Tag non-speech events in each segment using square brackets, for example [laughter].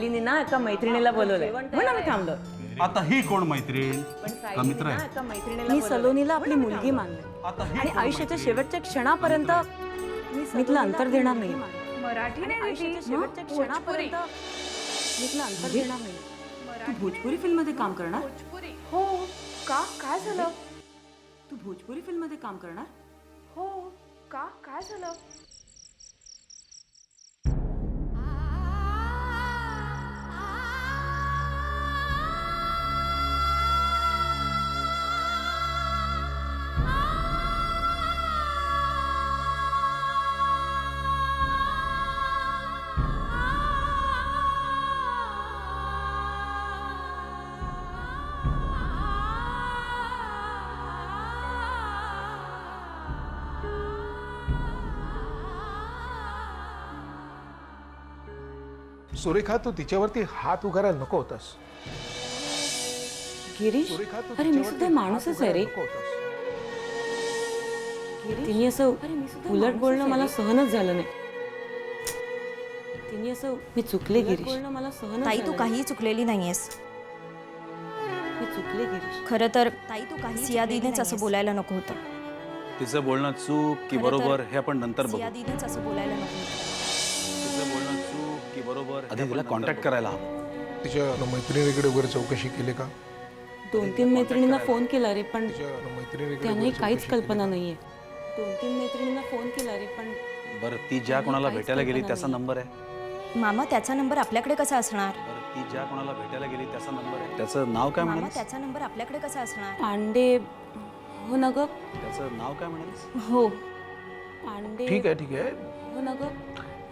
सायलीने ना एका मैत्रिणीला बोलवलंय. म्हणून आम्ही थांबलो. आता ही कोण मैत्रीण? का मित्र आहे? मी. सलोनीला आपली मुलगी मानले. आता ही आणि कोण आयुष्याच्या मैत्रीण? शेवटच्या क्षणापर्यंत मी तिला अंतर देणार नाही. मराठी आणि आयुष्याच्या. शेवटच्या भोजपुरी. क्षणापर्यंत मी तिला अंतर देणार नाही. तू भोजपुरी फिल्ममध्ये काम करणार? हो. का? काय झालं? तू भोजपुरी फिल्ममध्ये काम करणार? हो. का? काय झालं? सुरेखा तू तिच्यावरती हात उगारायला नको होतास. गिरीश सुरेखा तू अरे मी तिच्यावरती सुद्धा हात माणूसच आहे रे. उगारायला नको होतास. तिने असं उलट बोलणं मला सहनच झालं नाही. तिने असं मी चुकले गिरीश. बोलणं मला सहन ताई तू काहीही चुकलेली नाहीयेस. मी चुकले गिरीश. खरं तर ताई तू काही सियादीनेच असं बोलायला नको होतं. तिचं बोलणं चूक की खरं तर बरोबर हे आपण नंतर बघू. सियादीनेच असं बोलायला नको होतं. बरोबर. आधी तिला कॉन्टॅक्ट करायला हवं. तिच्या मैत्रिणीकडे वगैरे चौकशी केली का? दोन तीन मैत्रिणींना फोन केला रे पण तिच्या मैत्रिणीकडे त्यांनाही वगैरे काहीच कल्पना नाहीये. दोन तीन मैत्रिणींना फोन केला रे पण बरं ती ज्या कोणाला भेटायला गेली कल्पना त्याचा. नंबर आहे? मामा त्याचा नंबर आपल्याकडे कसा असणार? बरं ती ज्या कोणाला भेटायला गेली त्याचा नंबर आहे? त्याचं नाव काय मामा म्हणालीस? त्याचा नंबर आपल्याकडे कसा असणार? पांडे हो ना ग? त्याचं नाव काय म्हणालीस? हो. पांडे ठीक आहे ठीक आहे. हो ना ग?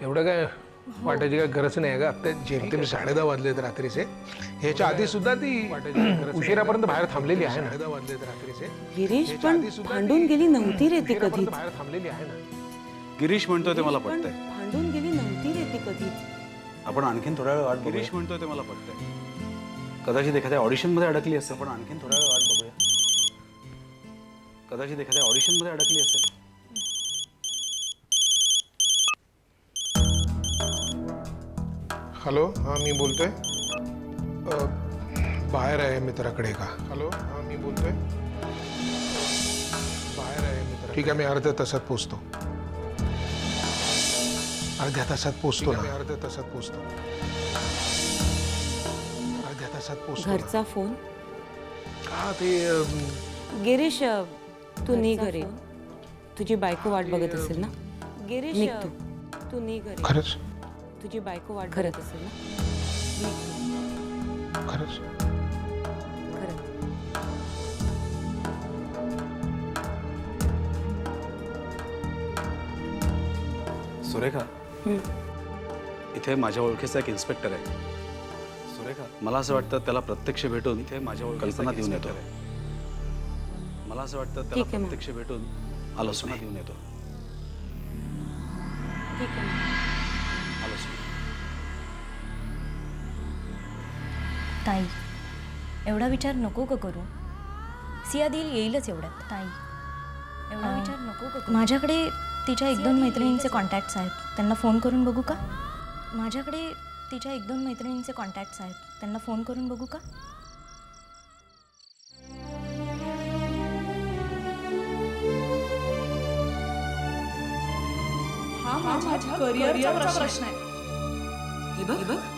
एवढं काय वाटायची काय गरज नाही आहे का? आता जेमतेम साडे दहा वाजलेत रात्रीचे. ह्याच्या आधी सुद्धा ती उशिरापर्यंत बाहेर थांबलेली आहे ना? वाजलेत रात्रीचे. गिरीश पण भांडून गेली नव्हती रे ती उशिरापर्यंत कधीच. बाहेर थांबलेली आहे ना? गिरीश म्हणतोय ते मला पण पटतंय. भांडून गेली नव्हती रे ती कधीच. आपण आणखीन थोड्या वेळ वाट गिरीश म्हणतोय ते मला पटतंय. कदाचित एखाद्या ऑडिशनमध्ये अडकली असेल. आपण आणखीन थोड्या वेळ वाट बघूया. कदाचित एखाद्या ऑडिशनमध्ये अडकली असेल. हॅलो हां मी बोलतोय. बाहेर आहे मित्राकडे का? हॅलो हां मी बोलतोय. बाहेर आहे मित्र ठीक आहे मी अर्ध्या तासात पोचतो. अर्ध्या तासात पोचतो ना? अर्ध्या तासात पोचतो. अर्ध्या तासात पोचतो ना. घरचा फोन? हा ते अम, गिरीश तू निघ घरी. तुझी बायको वाट बघत असेल ना? गिरीश निघ तू. तू निघ घरी. खरंच? तुझी बायको वाट बघत असेल ना? खरंच. खरं सुरेखा. इथे माझ्या ओळखीचा एक इन्स्पेक्टर आहे. सुरेखा मला असं वाटतं त्याला प्रत्यक्ष भेटून इथे माझ्या कल्पना देऊन येतो. मला असं वाटतं त्याला. प्रत्यक्ष भेटून आलोचना देऊन येतो. ठीक आहे ताई एवढा विचार नको ग करू. सियादी येईलच एवढ्यात. ताई एवढा विचार नको माझ्याकडे तिच्या एक दोन मैत्रिणींचे कॉन्टॅक्ट्स आहेत. त्यांना फोन करून बघू का? माझ्याकडे तिच्या एक दोन मैत्रिणींचे कॉन्टॅक्ट्स आहेत. त्यांना फोन करून बघू का? हे बघ. हे बघ.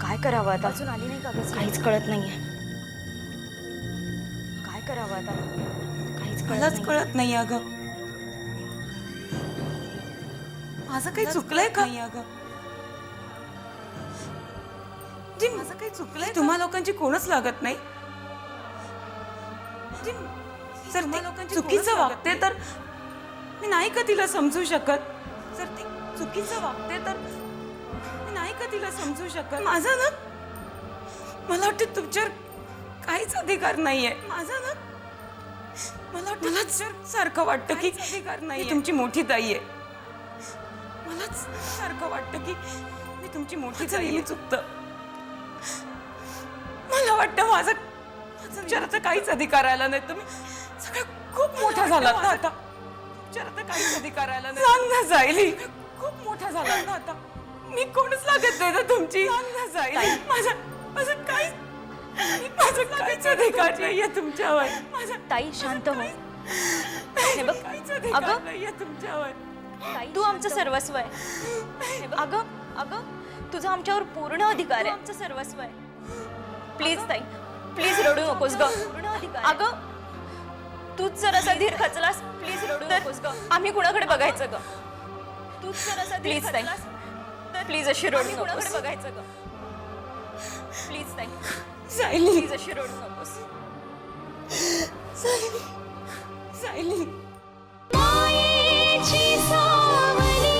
काय करावं आता? अजून आली नाही का गस काहीच कळत नाहीये. काय करावं आता? काहीच कळत मलाच नाहीये. कळत नाही अगं. माझं काही चुकलंय का? अगं. जी माझं काही चुकलंय तुम्हा लोकांची कोणच लागत नाही. जी, जर ती चुकीचं वागते तर मी नाही का तिला समजू शकत? जर ती चुकीचं वागते तर नाही का तिला समजू शकत? माझा ना मला वाटतं तुमच्यावर काहीच अधिकार नाहीये. माझा ना मला वाटतं सारखं वाटतं की अधिकार नाही तुमची मोठी ताई आहे. मलाच सारखं वाटतं की मी तुमची मोठी ताई मी चुकतं मला वाटतं माझं विचाराचा काहीच अधिकार आला नाही. तुम्ही सगळं खूप मोठा झाला ना आता. विचाराचा काहीच अधिकार आला नाही. सांग ना खूप मोठा झाला ना आता. मी कोणच लागत नाही ना तुमची? माझं माझं काही माझं काहीच अधिकार नाहीये तुमच्यावर. माझा ताई शांत हो. हे बघ. काहीच अधिकार अगं. नाहीये तुमच्यावर. तू आमचं सर्वस्व आहे. अगं अगं तुझा आमच्यावर पूर्ण अधिकार आहे. आमचं सर्वस्व आहे. प्लीज ताई प्लीज रडू नकोस ग. अगं तूच जर असा धीर खचलास प्लीज रडू नकोस ग. आम्ही कुणाकडे बघायचं ग? तूच जर असा प्लीज ताई. प्लीज अशी रडू नकोस. बघायचं ग? प्लीज ताई सायली. प्लीज अशी रडू नकोस. सायली. मायेची सावली.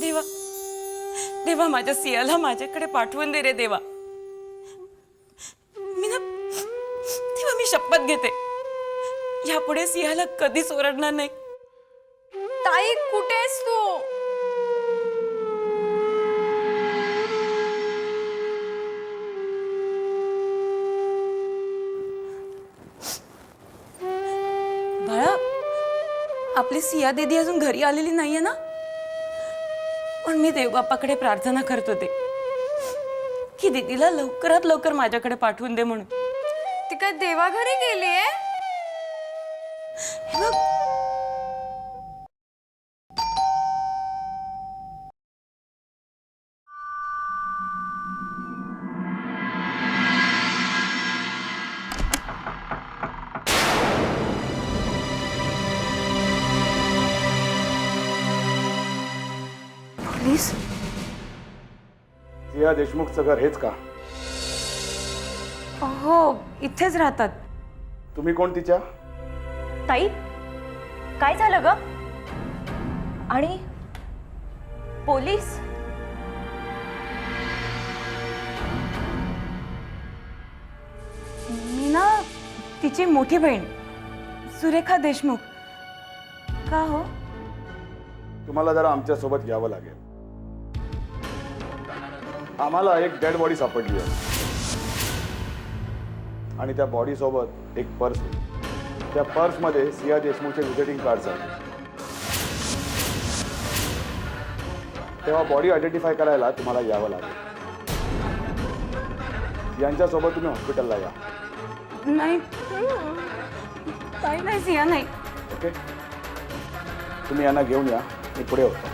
देवा. देवा माझ्या सियाला माझ्याकडे पाठवून दे रे देवा. मी ना देवा मी शपथ घेते. यापुढे सियाला कधीच ओरडणार नाही. ताई कुठेस तू? बाळा आपली सिया दिदी अजून घरी आलेली नाहीये ना? पण मी देवबापाकडे प्रार्थना करत होते की दीदीला लवकरात लवकर माझ्याकडे पाठवून दे म्हणून. ती काय देवाघरी गेलीये? हे बघ देशमुखचं घर हेच का? हो इथेच राहतात. तुम्ही कोण तिच्या? ताई काय झालं ग? आणि पोलीस? मी ना तिची मोठी बहीण सुरेखा देशमुख. का हो? तुम्हाला जरा आमच्यासोबत यावं लागेल. आम्हाला एक डेड बॉडी सापडली आहे. आणि त्या बॉडी सोबत एक पर्स होती त्या पर्समध्ये सिया देशमुखचे व्हिजिटिंग कार्ड्स आहेत. तेव्हा बॉडी आयडेंटिफाय करायला तुम्हाला यावं लागेल. यांच्यासोबत तुम्ही हॉस्पिटलला या. नाही नाही सिया नाही. ओके तुम्ही यांना घेऊन या. मी पुढे होतो.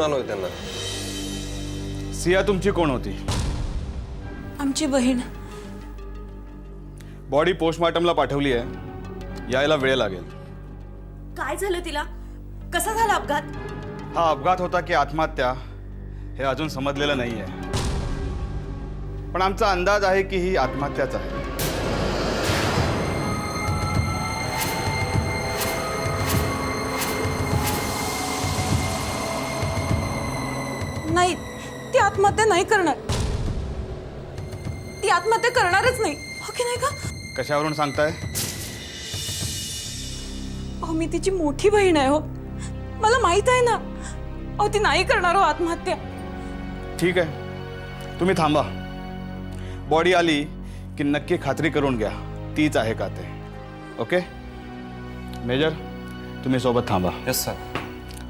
घेऊन आणोय त्यांना? सिया तुमची कोण होती? आमची बहीण. बॉडी पोस्टमॉर्टमला पाठवली आहे. यायला वेळ लागेल. काय झालं तिला? कसा झाला अपघात? हा अपघात होता की आत्महत्या हे अजून समजलेलं नाही आहे पण आमचा अंदाज आहे की ही आत्महत्याच आहे. आत्महत्या नाही करणार. ती आत्महत्या करणारच नाही. हो की नाही का कशावरून सांगताय? अहो मी तिची मोठी बहीण आहे हो. मला माहीत आहे ना. अहो ती नाही करणार हो आत्महत्या. ठीक आहे. तुम्ही थांबा. बॉडी आली की नक्की खात्री करून घ्या. तीच आहे का ते. ओके? मेजर तुम्ही सोबत थांबा. येस सर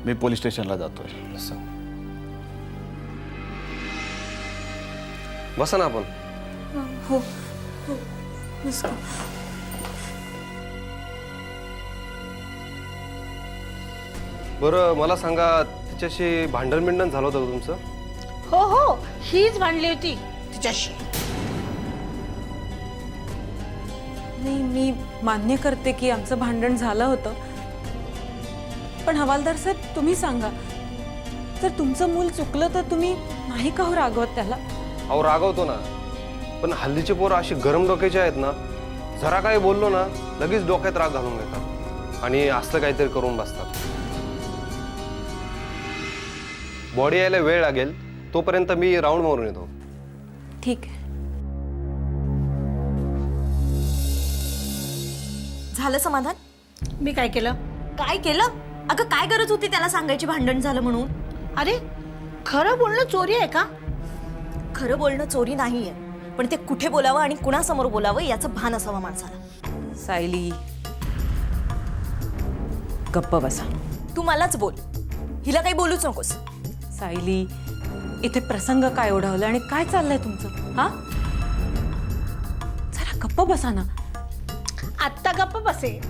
मी पोलीस स्टेशनला जातोय. येस सर बसा ना आपण. हो हो बस. बरं मला सांगा तिच्याशी भांडण बिंडण झालं होतं का तुमचं? हो हो हीच भांडली होती तिच्याशी. नाही मी मान्य करते की आमचं भांडण झालं होतं. पण हवालदार साहेब तुम्ही सांगा. जर तुमचं मूल चुकलं तर तुम्ही नाही का हो रागवत त्याला? अहो रागवतो ना. पण हल्लीचे पोरं अशी गरम डोक्याचे आहेत ना जरा काही बोललो ना लगेच डोक्यात राग घालून घेतात आणि असलं काहीतरी करून बसतात. बॉडी यायला वेळ लागेल तोपर्यंत मी राऊंड मारून येतो. ठीक. आहे झालं समाधान? मी काय केलं? काय केलं? अगं काय गरज होती त्याला सांगायची भांडण झालं म्हणून? अरे खरं बोलणं चोरी आहे का? खरं बोलणं चोरी नाहीये. पण ते कुठे बोलावं आणि कुणासमोर बोलावं याचं भान असावं माणसाला. सायली गप्प बसा. तू मलाच बोल. हिला काही बोलूच नकोस. सायली इथे प्रसंग काय ओढवला आणि काय चाललंय तुमचं? हा? जरा गप्प बसा ना. आत्ता गप्प बसे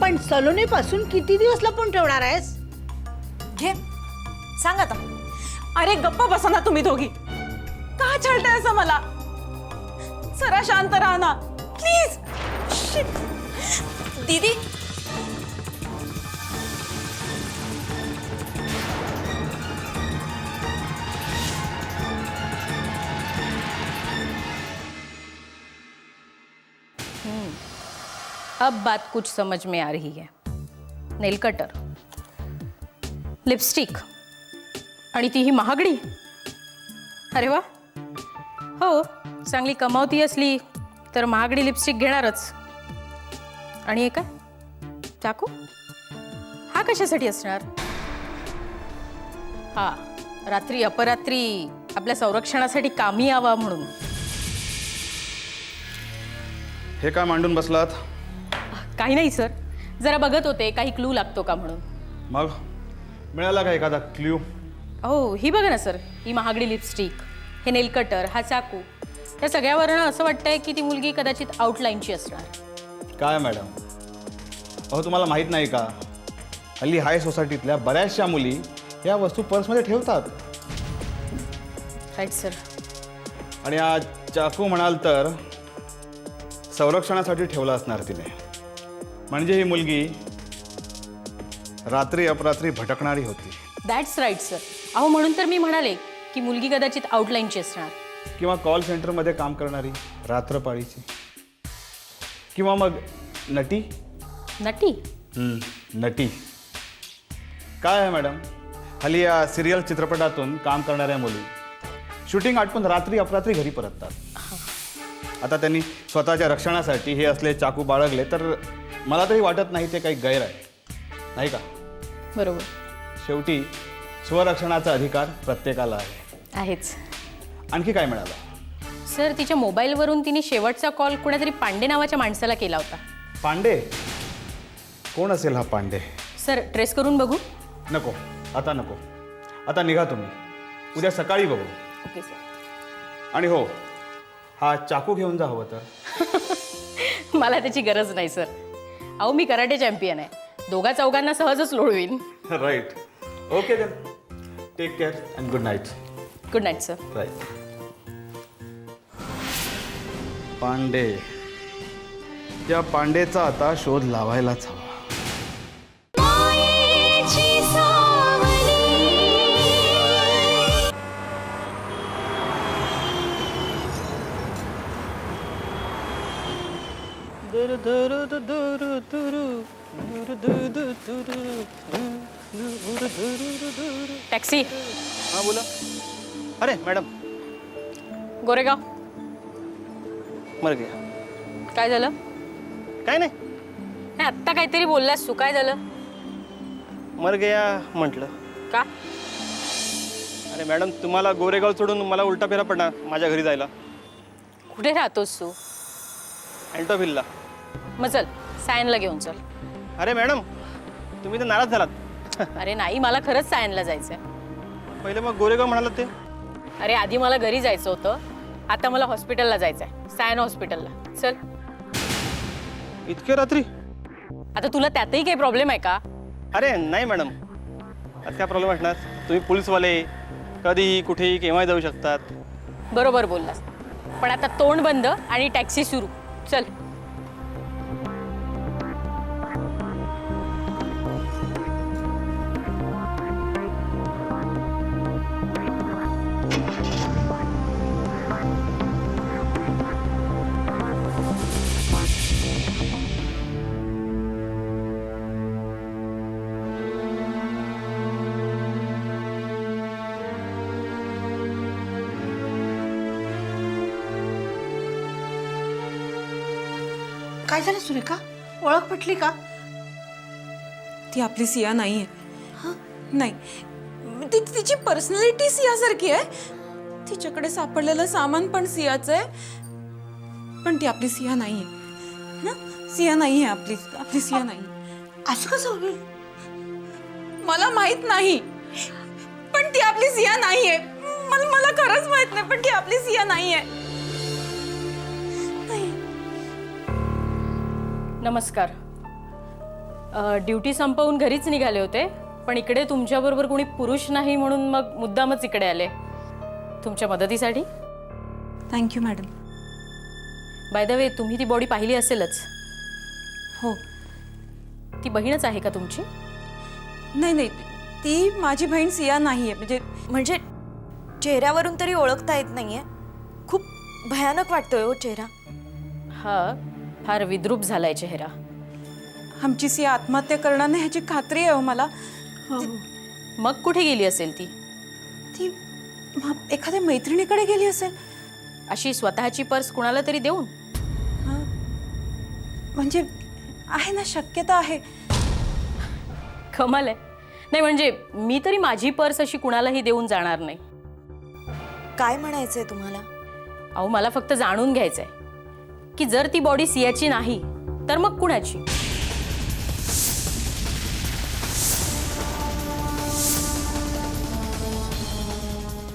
पण सलोनी पासून किती दिवस लपून ठेवणार आहेस? घे. सांग आता. अरे गप्प बसा ना तुम्ही दोघी. का छळताय असं मला? जरा शांत राहा ना. प्लीज दीदी. अब बात कुछ समझ में आ रही है. नेल कटर लिपस्टिक आणि तीही महागडी. अरे वा. हो चांगली कमावती असली तर महागडी लिपस्टिक घेणारच. आणि हे काय? चाकू? हा कशासाठी असणार? हा रात्री अपरात्री आपल्या संरक्षणासाठी कामी यावा म्हणून. हे काय मांडून बसलात? काही नाही सर. जरा बघत होते काही क्लू लागतो का म्हणून? मग? मिळाला का एखादा क्ल्यू हो ही बघा ना सर. ही महागडी लिपस्टिक हे नेल कटर हा चाकू या सगळ्यावरनं असं वाटतंय की ती मुलगी कदाचित आउटलाईनची असणार. काय मॅडम? अहो तुम्हाला माहीत नाही का? हल्ली हाय सोसायटीतल्या बऱ्याचशा मुली या वस्तू पर्समध्ये ठेवतात. राईट सर आणि हा चाकू म्हणाल तर संरक्षणासाठी ठेवला असणार तिने. म्हणजे ही मुलगी रात्री अपरात्री भटकणारी होती. दॅट्स राईट सर अहो म्हणून तर मी म्हणाले की मुलगी कदाचित आउटलाईनची असणार. किंवा कॉल सेंटरमध्ये काम करणारी रात्रपाळीची. किंवा मग नटी. नटी? नटी. काय आहे मॅडम हल्ली या सिरियल चित्रपटातून काम करणाऱ्या मुली. शूटिंग आटपून रात्री अपरात्री घरी परततात. आता त्यांनी स्वतःच्या रक्षणासाठी हे असले चाकू बाळगले तर मला तरी वाटत नाही ते काही गैर आहे. नाही का? बरोबर. शेवटी स्वरक्षणाचा अधिकार प्रत्येकाला आहे. आहेच. आणखी काय मिळालं? सर तिच्या मोबाईलवरून तिने शेवटचा कॉल कुणातरी पांडे नावाच्या माणसाला केला होता. पांडे? कोण असेल हा पांडे? सर ट्रेस करून बघू. नको. आता नको. आता निघा तुम्ही. उद्या सकाळी बघू. Okay sir. आणि हो हा चाकू घेऊन जा हवं तर. [laughs] मला त्याची गरज नाही सर. अहो मी कराटे चॅम्पियन आहे. दोघा चौघांना सहजच लोळवीन. Right okay then take care and good night good night sir right Pandey. त्या पांडेचा आता शोध लावायलाच हवा. टॅक्सी हां बोला. अरे मॅडम. गोरेगाव. मर गया. काय झालं? काय नाही. नाही आत्ता काहीतरी बोललास तू काय झालं? मर गया म्हटलं. का? अरे मॅडम तुम्हाला गोरेगाव सोडून मला उलटा फेरा पडणार माझ्या घरी जायला. कुठे राहतोस तू? अँटोव्हिलला. मग चल सायनला घेऊन चल. अरे मॅडम तुम्ही तर नाराज झालात. अरे नाही मला खरंच सायनला जायचंय. पहिले मग गोरेगाव म्हणालात ते. अरे आधी मला घरी जायचं होतं. आता मला हॉस्पिटलला जायचंय. सायन हॉस्पिटलला. चल. इतके रात्री? आता तुला त्यातही काही प्रॉब्लेम आहे का? अरे नाही मॅडम. आता काय प्रॉब्लेम असणार? तुम्ही पोलीसवाले कधीही कुठेही केव्हाही जाऊ शकतात. बरोबर बोललास. पण आता तोंड बंद आणि टॅक्सी सुरू. चल. काय झालं सुरेखा? ओळख पटली का? ती आपली सिया नाही आहे नाही. ती तिची पर्सनॅलिटी सियासारखी आहे. तिच्याकडे सापडलेलं सामान पण सियाचं आहे. पण ती आपली सिया नाही आहे ना? सिया नाही आहे आपली. आपली सिया नाही असं कसं होईल? मला माहीत नाही. पण ती आपली सिया नाही आहे मला मला खरंच माहीत नाही पण ती आपली सिया नाही आहे नमस्कार. ड्युटी संपवून घरीच निघाले होते पण इकडे तुमच्याबरोबर कोणी पुरुष नाही म्हणून मग मुद्दामच इकडे आले. तुमच्या मदतीसाठी? Thank you madam by the way तुम्ही ती बॉडी पाहिली असेलच. हो. ती बहीणच आहे का तुमची? नाही नाही. ती माझी बहीण सिया नाही आहे म्हणजे म्हणजे चेहऱ्यावरून तरी ओळखता येत नाहीये. खूप भयानक वाटतोय हो चेहरा. हा. फार विद्रूप झालाय चेहरा. आमची सिया आत्महत्या करणार नाही ह्याची खात्री आहे हो मला. मग कुठे गेली असेल ती? ती म- एखाद्या मैत्रिणीकडे गेली असेल. अशी स्वतःची पर्स कुणाला तरी देऊन? हां. म्हणजे आहे ना शक्यता आहे. कमाल आहे. नाही म्हणजे मी तरी माझी पर्स अशी कुणालाही देऊन जाणार नाही. काय म्हणायचंय तुम्हाला? अहो मला फक्त जाणून घ्यायचंय. की जर ती बॉडी सियाची नाही तर मग कुणाची?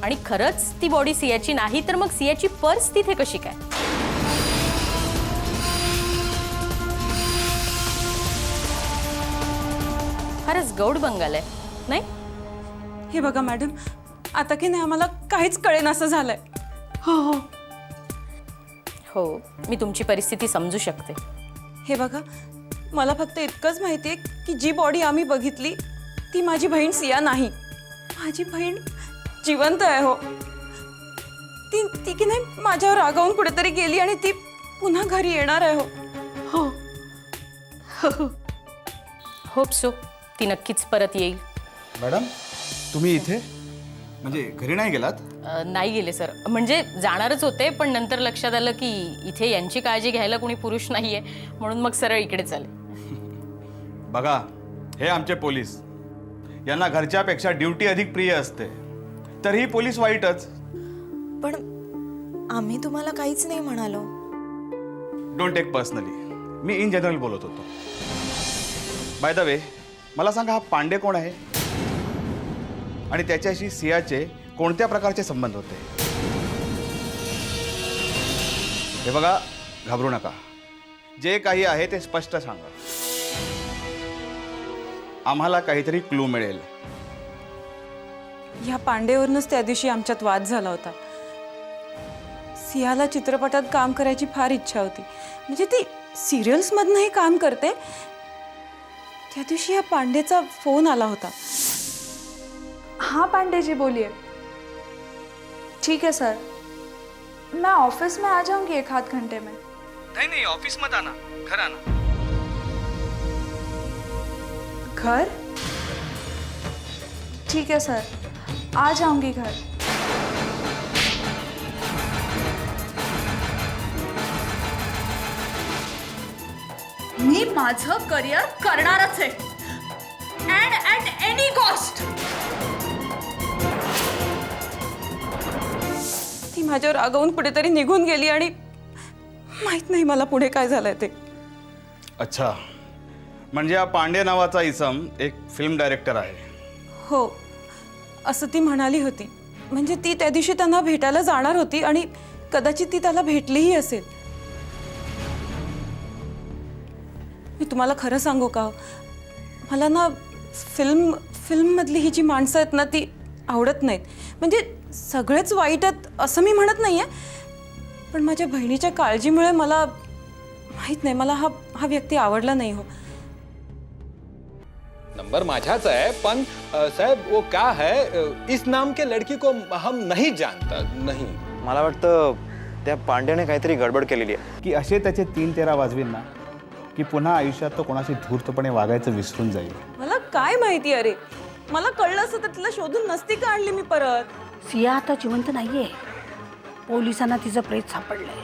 आणि खरंच ती बॉडी सियाची नाही तर मग सियाची पर्स तिथे कशी काय? फारच गौड बंगाल आहे नाही? हे बघा मॅडम आता की नाही आम्हाला काहीच कळेन असं झालंय. हो हो. हो मी तुमची परिस्थिती समजू शकते. हे बघा मला फक्त इतकंच माहिती आहे की जी बॉडी आम्ही बघितली ती माझी बहीण सिया नाही. माझी बहीण जिवंत आहे हो. ती ती की नाही माझ्यावर रागावून कुठेतरी गेली आणि ती पुन्हा घरी येणार आहे हो. हो. [laughs] होप सो ती नक्कीच परत येईल. मॅडम तुम्ही इथे? म्हणजे घरी नाही गेलात? अ, नाही गेले सर. म्हणजे जाणारच होते पण नंतर लक्षात आलं की इथे यांची काळजी घ्यायला कोणी पुरुष नाहीये. म्हणून मग सरळ इकडे चाले [laughs] बघा हे आमचे पोलीस. यांना घरच्यापेक्षा ड्युटी अधिक प्रिय असते. तर ही पोलीस वाईटच. पण आम्ही तुम्हाला काहीच नाही म्हणालो. डोंट टेक पर्सनली मी इन जनरल बोलत होतो. बाय द वे मला सांगा हा पांडे कोण आहे? आणि त्याच्याशी सियाचे कोणत्या प्रकारचे संबंध होते? हे बघा घाबरू नका. जे काही आहे ते स्पष्ट सांगा. आम्हाला काहीतरी क्लू मिळेल. ह्या पांडेवरूनच त्या दिवशी आमच्यात वाद झाला होता. सियाला चित्रपटात काम करायची फार इच्छा होती. म्हणजे ती सिरियल्समधनंही काम करते? त्या दिवशी या पांडेचा फोन आला होता. हाँ पांडे जी बोलिए। ठीक है सर। मैं ऑफ़िस में आ जाऊँगी एक आध घंटे में। नहीं नहीं ऑफ़िस मत आना घर आना। घर? ठीक है सर। आ जाऊँगी घर। मी माझं करिअर करणारच आहे. अँड ॲट एनी कॉस्ट ती माझ्यावर रागवून कुठेतरी निघून गेली आणि माहीत नाही मला पुढे काय झालंय ते. अच्छा. म्हणजे हा पांडे नावाचा इसम एक फिल्म डायरेक्टर आहे. हो. असं ती म्हणाली होती. म्हणजे ती त्या दिवशी त्यांना भेटायला जाणार होती आणि कदाचित ती त्याला भेटलीही असेल. मी तुम्हाला खरं सांगू का? मला ना फिल्म फिल्ममधली ही जी माणसं आहेत ना ती आवडत नाहीत. म्हणजे सगळेच वाईट आहेत असं मी म्हणत नाही आहे पण माझ्या बहिणीच्या काळजीमुळे मला माहीत नाही मला हा हा व्यक्ती आवडला नाही हो. नंबर माझाच आहे पण साहेब वो क्या है? इस नाम के लड़की को हम नहीं जानता नहीं. मला वाटतं त्या पांड्याने काहीतरी गडबड केलेली आहे. की असे त्याचे तीन तेरा वाजवीन ना की पुन्हा आयुष्यात तो कोणाशी धूर्तपणे वागायचं विसरून जाईल. मला काय माहिती अरे? मला कळलं असं तर तिला शोधून नसती का आणली मी परत? सिया आता जिवंत नाहीये. पोलिसांना तिचं प्रेत सापडलंय.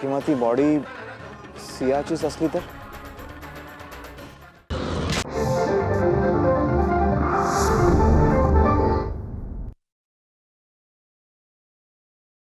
किंवा ती बॉडी सियाचीच असली तर?